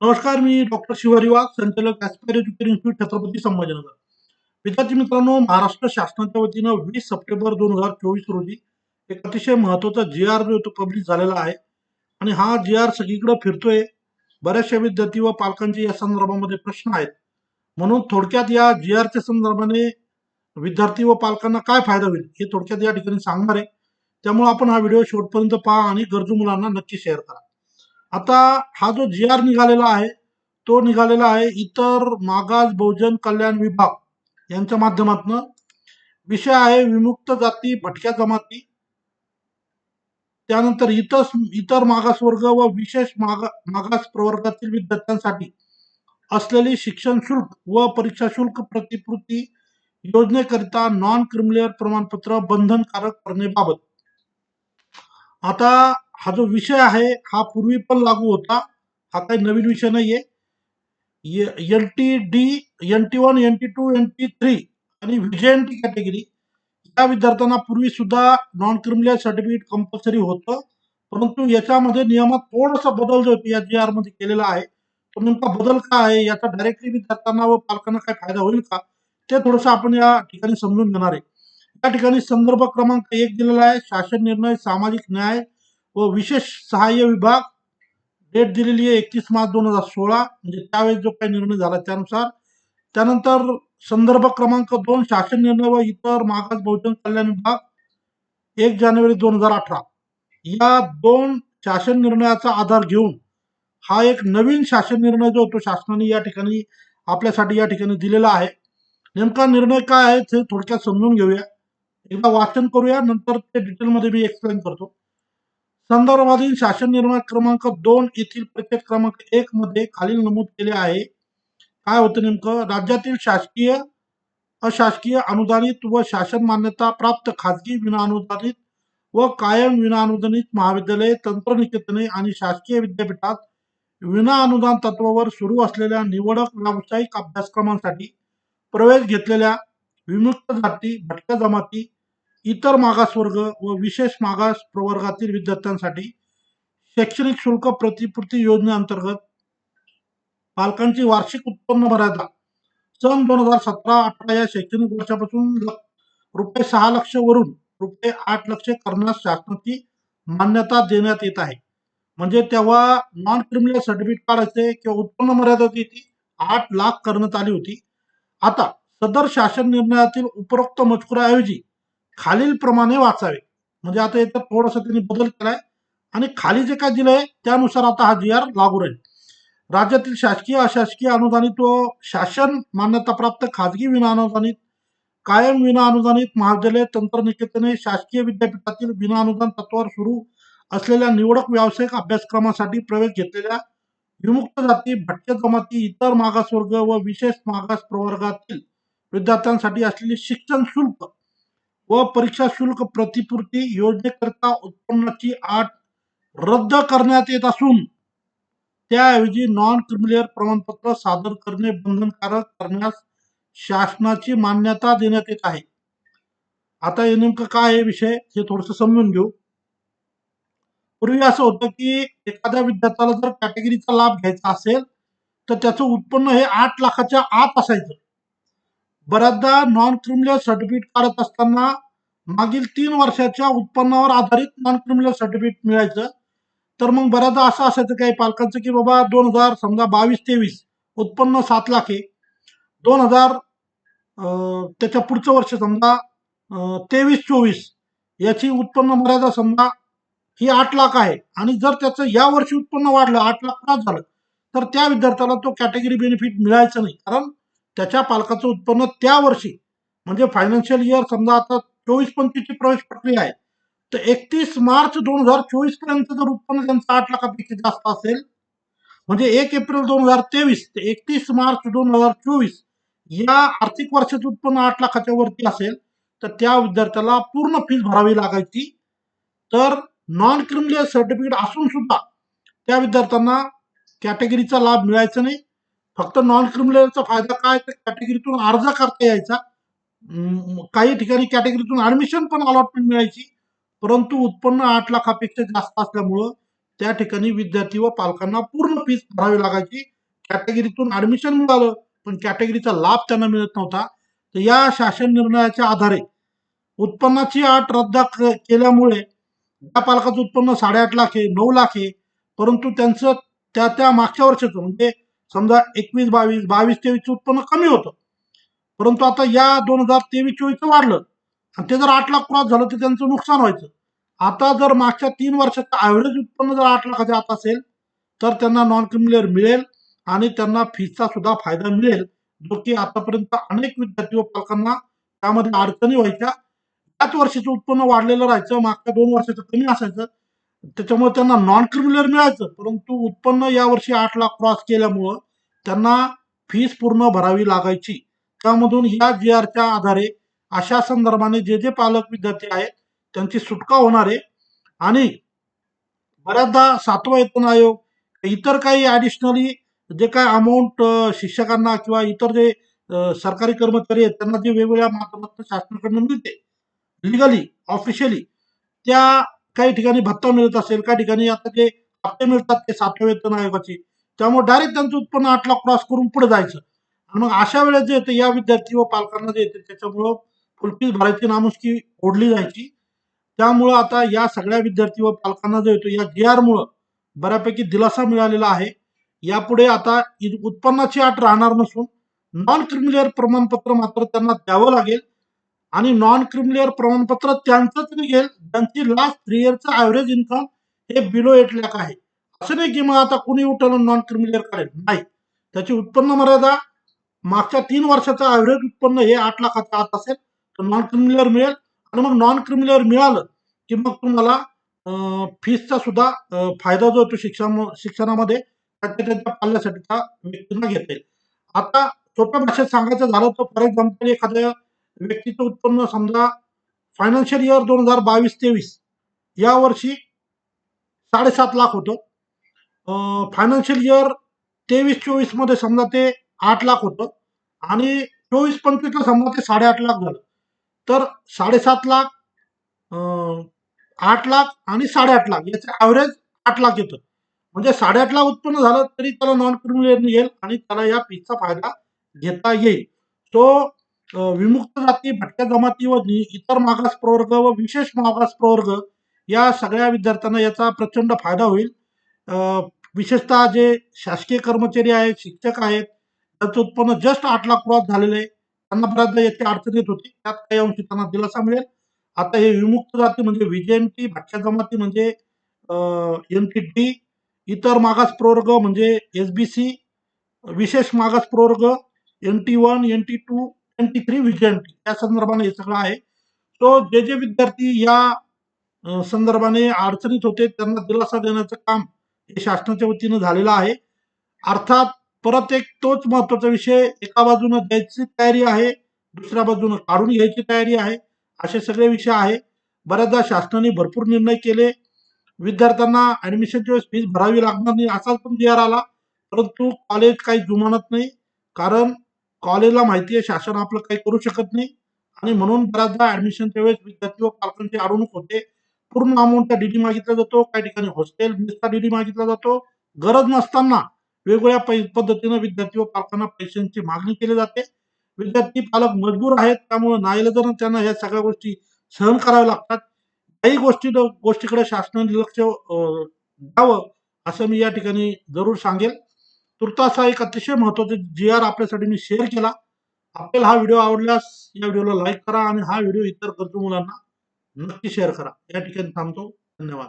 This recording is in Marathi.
नमस्कार मी डॉक्टर शिवारी वाघ संचालक एज्युकेशन इन्स्टिट्यूट छत्रपती संभाजीनगर. विद्यार्थी मित्रांनो महाराष्ट्र शासनाच्या वतीनं वीस सप्टेंबर दोन हजार चोवीस रोजी एक अतिशय महत्त्वाचा जी आर जो तो पब्लिश झालेला आहे. आणि हा जी आर सगळीकडे फिरतोय. बऱ्याचशा विद्यार्थी व पालकांचे या संदर्भामध्ये प्रश्न आहेत. म्हणून थोडक्यात या जी आरच्या संदर्भाने विद्यार्थी व पालकांना काय फायदा होईल हे थोडक्यात या ठिकाणी सांगणार आहे. त्यामुळे आपण हा व्हिडिओ शेवटपर्यंत पहा आणि गरजू मुलांना नक्की शेअर करा. आता हा जो जी आर निघालेला आहे तो निघालेला आहे इतर मागास बहुजन कल्याण विभाग यांच्या माध्यमातून. विषय आहे विमुक्त जाती भटक्या जमाती. त्यानंतर इतर इतर मागासवर्ग व विशेष मागा मागास प्रवर्गातील विद्यार्थ्यांसाठी असलेली शिक्षण शुल्क व परीक्षा शुल्क प्रतिपूर्ती योजनेकरिता नॉन क्रिमिलेअर प्रमाणपत्र बंधनकारक करण्याबाबत. आता हा जो विषय आहे हा पूर्वी पण लागू होता. हा काही नवीन विषय नाहीये. L T D N T one N T two N T three आणि V J N T category या विद्यार्थ्यांना पूर्वी सुद्धा नॉन क्रिमिनल सर्टिफिकेट कंपल्सरी होतं. परंतु याच्यामध्ये नियमात थोडासा बदल जो या जी आरमध्ये केलेला आहे तो नेमका बदल काय आहे याचा डायरेक्टली विद्यार्थ्यांना व पालकांना काय फायदा होईल का ते थोडंसं आपण या ठिकाणी समजून घेणार आहे. या ठिकाणी संदर्भ क्रमांक एक दिलेला आहे शासन निर्णय सामाजिक न्याय व विशेष सहाय्य विभाग डेट दिलेली आहे एकतीस मार्च दोन हजार सोळा. म्हणजे त्यावेळेस जो काही निर्णय झाला त्यानुसार. त्यानंतर संदर्भ क्रमांक दोन शासन निर्णय व इतर मागास बहुजन कल्याण विभाग एक जानेवारी दोन हजार अठरा. या दोन शासन निर्णयाचा आधार घेऊन हा एक नवीन शासन निर्णय जो तो शासनाने या ठिकाणी आपल्यासाठी या ठिकाणी दिलेला आहे. नेमका निर्णय काय आहे ते थोडक्यात समजून घेऊया. एकदा वाचन करूया नंतर ते डिटेलमध्ये मी एक्सप्लेन करतो. संदर्भातील शासन निर्माण क्रमांक दोन येथील प्रत्येक क्रमांक एक मध्ये खालील नमूद केले आहे. काय होतं नेमकं? राज्यातील शासकीय अशासकीय अनुदानित व शासन मान्यता प्राप्त खाजगी विना अनुदानित व कायम विना अनुदानित महाविद्यालये तंत्रनिकेतने आणि शासकीय विद्यापीठात विना अनुदान तत्वावर सुरू असलेल्या निवडक व्यावसायिक अभ्यासक्रमांसाठी प्रवेश घेतलेल्या विमुक्त जाती भटक्या जमाती इतर मागासवर्ग व विशेष मागास प्रवर्गातील विद्यार्थ्यांसाठी शैक्षणिक शुल्क प्रतिपूर्ती योजनेअंतर्गत पालकांची वार्षिक उत्पन्न मर्यादा सन दोन हजार सतरा अठरा या शैक्षणिक वर्षापासून ल- रुपये सहा लक्ष वरून रुपये आठ लक्ष करण्यास शासनाची मान्यता देण्यात येत आहे. म्हणजे तेव्हा नॉन क्रिमिनल सर्टिफिकेट काढायचे किंवा उत्पन्न मर्यादा होती ती आठ लाख करण्यात आली होती. आता सदर शासन निर्णयातील उपरोक्त मजकुराऐवजी खालील प्रमाणे वाचावे. म्हणजे आता याच्यात थोडासा त्यांनी बदल केलाय. आणि खाली जे काय दिलंय त्यानुसार आता हा जी आर लागू राहील. राज्यातील शासकीय अशासकीय अनुदानित व शासन मान्यताप्राप्त खाजगी विना अनुदानित कायम विना अनुदानित महाविद्यालय तंत्रनिकेतने शासकीय विद्यापीठातील विना अनुदान तत्वावर सुरू असलेल्या निवडक व्यावसायिक अभ्यासक्रमासाठी प्रवेश घेतलेल्या विमुक्त जाती भटक्या जमाती इतर मागासवर्ग व विशेष मागास प्रवर्गातील विद्यार्थ्यांसाठी असलेले शिक्षण शुल्क व परीक्षा शुल्क प्रतिपूर्ती योजनेकरता उत्पन्नाची आठ रद्द करण्यात येत असून त्याऐवजी नॉन क्रिमिलियर प्रमाणपत्र सादर करणे बंधनकारक करण्यास शासनाची मान्यता देण्यात येत आहे. आता हे नेमकं काय आहे विषय हे थोडस समजून घेऊ. पूर्वी असं होतं की एखाद्या विद्यार्थ्याला जर कॅटेगरीचा लाभ घ्यायचा असेल तर त्याचं उत्पन्न हे आठ लाखाच्या आत असायचं. बऱ्याचदा नॉन क्रिमिनल सर्टिफिकेट काढत असताना मागील तीन वर्षाच्या उत्पन्नावर आधारित नॉन क्रिमिनल सर्टिफिकेट मिळायचं. तर मग बऱ्याचदा असं असायचं काही पालकांचं की बाबा दोन हजार समजा बावीस तेवीस उत्पन्न सात लाख. आहे दोन हजार त्याच्या पुढचं वर्ष समजा तेवीस चोवीस याची उत्पन्न मर्यादा समजा ही आठ लाख आहे. आणि जर त्याचं या वर्षी उत्पन्न वाढलं आठ लाख पाच झालं तर त्या विद्यार्थ्याला तो कॅटेगरी बेनिफिट मिळायचं नाही. कारण त्याच्या पालकाचं उत्पन्न त्या वर्षी म्हणजे फायनान्शियल इयर समजा आता चोवीस पंचवीसची प्रवेश प्रक्रिया आहे तर एकतीस मार्च दोन हजार चोवीसपर्यंत जर उत्पन्न त्यांचं आठ लाखापेक्षा जास्त असेल म्हणजे एक एप्रिल दोन हजार तेवीस ते एकतीस मार्च दोन हजार चोवीस या आर्थिक वर्षाचं उत्पन्न आठ लाखाच्या वरती असेल तर त्या विद्यार्थ्याला पूर्ण फीस भरावी लागायची. तर नॉन क्रिमिनल सर्टिफिकेट असून सुद्धा त्या विद्यार्थ्यांना कॅटेगरीचा लाभ मिळायचा नाही. फक्त नॉन क्रिमिनलचा फायदा काय तर कॅटेगरीतून अर्ज करता यायचा. काही ठिकाणी कॅटेगरीतून ऍडमिशन पण अलॉटमेंट मिळायची. परंतु उत्पन्न आठ लाखापेक्षा जास्त असल्यामुळं त्या ठिकाणी विद्यार्थी व पालकांना पूर्ण फीस भरावी लागायची. कॅटेगरीतून ऍडमिशन मिळालं पण कॅटेगरीचा लाभ त्यांना मिळत नव्हता. तर या शासन निर्णयाच्या आधारे उत्पन्नाची आठ रद्द क- केल्यामुळे त्या पालकाचं उत्पन्न साडेआठ लाख आहे नऊ लाख आहे. परंतु त्यांचं त्या त्या मागच्या वर्षाचं म्हणजे समजा एकवीस बावीस बावीस तेवीसचं उत्पन्न कमी होतं. परंतु आता या दोन हजार तेवीस चोवीसचं वाढलं. आणि ते जर आठ लाख क्रॉस झालं तर त्यांचं नुकसान व्हायचं. आता जर मागच्या तीन वर्षाचं ॲव्हरेज उत्पन्न जर आठ लाखाच्या आत असेल तर त्यांना नॉन क्रिमिलियर मिळेल आणि त्यांना फीसचा सुद्धा फायदा मिळेल जो की आतापर्यंत अनेक विद्यार्थी व पालकांना त्यामध्ये अडचणी व्हायच्या. त्याच वर्षाचं उत्पन्न वाढलेलं राहायचं मागच्या दोन वर्षाचं कमी असायचं त्याच्यामुळे त्यांना नॉन क्रिमिलियर मिळायचं. परंतु उत्पन्न यावर्षी आठ लाख क्रॉस केल्यामुळं त्यांना फीस पूर्ण भरावी लागायची. त्यामधून या जी आरच्या आधारे अशा संदर्भाने जे जे पालक विद्यार्थी आहेत त्यांची सुटका होणार आहे. आणि बऱ्याचदा सातवा वेतन आयोग इतर काही ॲडिशनली जे काय अमाऊंट शिक्षकांना किंवा इतर जे सरकारी कर्मचारी आहेत त्यांना जे वेगवेगळ्या माध्यमातून शासनाकडून मिळते. लिगली ऑफिशियली त्या काही ठिकाणी भत्ता मिळत असेल काही ठिकाणी आता जे हप्ते मिळतात ते सातव्या वेतन आयोगाचे त्यामुळे डायरेक्ट त्यांचं उत्पन्न आठ लाख क्रॉस करून पुढे जायचं. आणि मग अशा वेळेस जे येतं या विद्यार्थी व पालकांना जे येते त्याच्यामुळं फुलफीस भरायची नामुष्की ओढली जायची. त्यामुळं आता या सगळ्या विद्यार्थी व पालकांना जो येतो या जी आरमुळं बऱ्यापैकी दिलासा मिळालेला आहे. यापुढे आता उत्पन्नाची आठ राहणार नसून नॉन क्रिमिलेअर प्रमाणपत्र मात्र त्यांना द्यावं लागेल. आणि नॉन क्रिमिलेअर प्रमाणपत्र त्यांचंच निघेल. ज्यांची लास्ट थ्री इयरचं ॲव्हरेज इन्कम हे बिलो एट लाख आहे. असं नाही की मग आता कुणी उठवलं नॉन क्रिमिलियर काढेल? नाही. त्याची उत्पन्न मर्यादा मागच्या तीन वर्षाचं ॲव्हरेज उत्पन्न हे आठ लाखाच्या आत असेल तर नॉन क्रिमिलियर मिळेल. आणि मग नॉन क्रिमिलियर मिळालं की मग तुम्हाला फीसचा सुद्धा फायदा जो आहे तो शिक्षण शिक्षणामध्ये त्याच्या त्याच्या पाल्यासाठीचा व्यक्तींना घेता येईल. आता सोप्या भाषेत सांगायचं झालं तर फॉर एक्झाम्पल एखाद्या व्यक्तीचं उत्पन्न समजा फायनान्शियल इयर दोन हजार बावीस तेवीस. या वर्षी साडेसात लाख होतं. फायनान्शियल इयर तेवीस चोवीसमध्ये समजा ते आठ लाख होतं. आणि चोवीस पंचवीसला समजा ते साडेआठ लाख झालं. तर साडेसात लाख आठ लाख आणि साडेआठ लाख याचं ॲव्हरेज आठ लाख येतं. म्हणजे साडेआठ लाख उत्पन्न झालं तरी त्याला नॉन क्रिमिनल येईल आणि त्याला या पीचा फायदा घेता येईल. तो विमुक्त जाती भटक्या जमाती व इतर मागास प्रवर्ग व विशेष मागास प्रवर्ग या सगळ्या विद्यार्थ्यांना याचा प्रचंड फायदा होईल. विशेषतः जे शासकीय कर्मचारी आहेत शिक्षक आहेत त्याचं उत्पन्न जस्ट आठ लाख क्रॉस झालेलं आहे. त्यांना बऱ्याचदा याची अडचण येत होती. त्यात काही अंशी त्यांना दिलासा मिळेल. आता हे विमुक्त जाती म्हणजे व्हीजेएनटी भटक्या जमाती म्हणजे एन टी डी इतर मागास प्रवर्ग म्हणजे एस बी सी विशेष मागास प्रवर्ग N T one N T two twenty three vision या संदर्भाने हे सगळं आहे. तो जे जे विद्यार्थी या संदर्भाने अडचणीत होते त्यांना दिलासा देण्याचं काम हे शासनाच्या वतीनं झालेलं आहे. अर्थात परत एक तोच महत्त्वाचा विषय एका बाजूनं द्यायची तयारी आहे दुसऱ्या बाजूनं काढून घ्यायची तयारी आहे असे सगळे विषय आहे. बऱ्याचदा शासनाने भरपूर निर्णय केले. विद्यार्थ्यांना ऍडमिशनच्या वेळेस फीस भरावी लागणार नाही असाच पण जी आर आला. परंतु कॉलेज काही जुमानत नाही. कारण कॉलेजला माहिती आहे शासन आपलं काही करू शकत नाही. आणि म्हणून बऱ्याचदा ऍडमिशनच्या वेळेस विद्यार्थी व पालकांची अडवणूक होते. पूर्ण अमाऊंटचा डीडी मागितला जातो. काही ठिकाणी हॉस्टेल मेसचा डीडी मागितला जातो. गरज नसताना वेगवेगळ्या पद्धतीनं विद्यार्थी व पालकांना पैशांची मागणी केली जाते. विद्यार्थी पालक मजबूर आहेत. त्यामुळे नाईलाजानं त्यांना ह्या सगळ्या गोष्टी सहन कराव्या लागतात. काही गोष्टी गोष्टीकडे शासनाने लक्ष अं, द्यावं असं मी या ठिकाणी जरूर सांगेल. तुर्तास हा एक अतिशय महत्त्वाचा जी आर आपल्यासाठी मी शेअर केला. आपल्याला हा व्हिडिओ आवडल्यास या व्हिडिओला लाईक करा आणि हा व्हिडिओ इतर गरजू मुलांना नक्की शेअर करा. या ठिकाणी थांबतो. धन्यवाद.